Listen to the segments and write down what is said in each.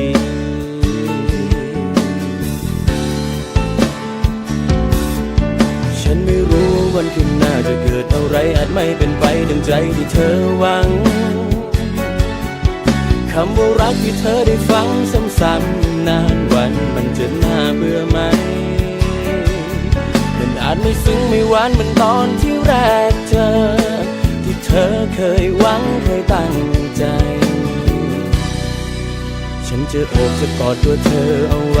ี วันข้างหน้าจะเกิดอะไรอาจไม่เป็นไปดังใจที่เธอหวังคำว่ารักที่เธอได้ฟังซ้ำๆนานวันมันจะน่าเบื่อไหมมันอาจไม่ซึ้งไม่หวานเหมือนตอนที่แรกเจอ ที่เธอเคยหวังเคยตั้งใจ ฉันจะโอบจะกอดตัวเธอเอาไว้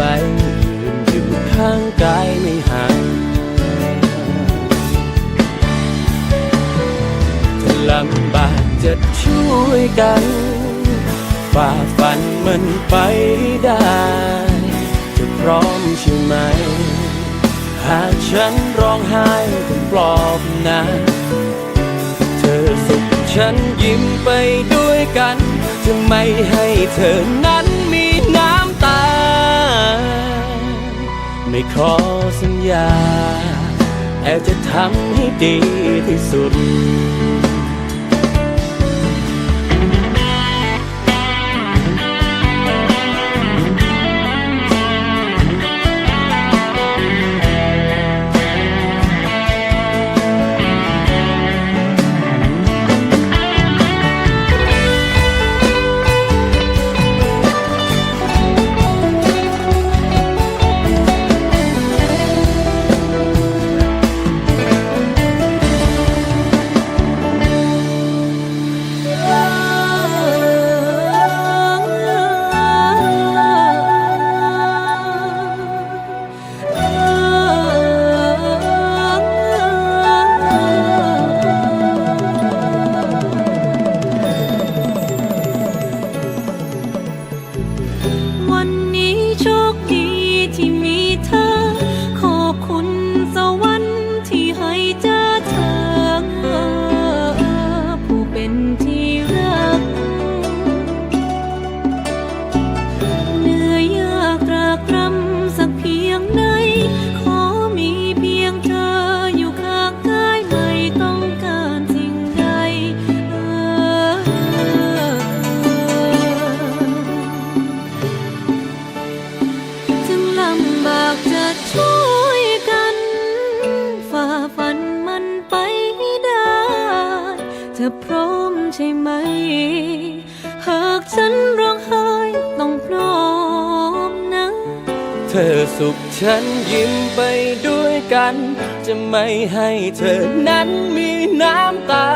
ลำบากจะช่วยกัน ฝ่าฟันมันไปได้ จะพร้อมใช่ไหม หากฉันร้องไห้ต้องปลอบนะเธอสุขฉันยิ้มไปด้วยกัน จะไม่ให้เธอนั้นมีน้ำตา ไม่ขอสัญญาแต่จะทำให้ดีที่สุด เป็นที่รัก เหนื่อยยากตรากตรำสักเพียงไหนขอมีเพียงเธออยู่ข้างกายไม่ต้องการสิ่งใดเออถึงลำบากจะช่วยกันฝ่าฟัน พร้อมใช่ไหม หากฉันร้องไห้ต้องพร้อมนะ เธอสุขฉันยิ้มไปด้วยกัน จะไม่ให้เธอนั้นมีน้ำตา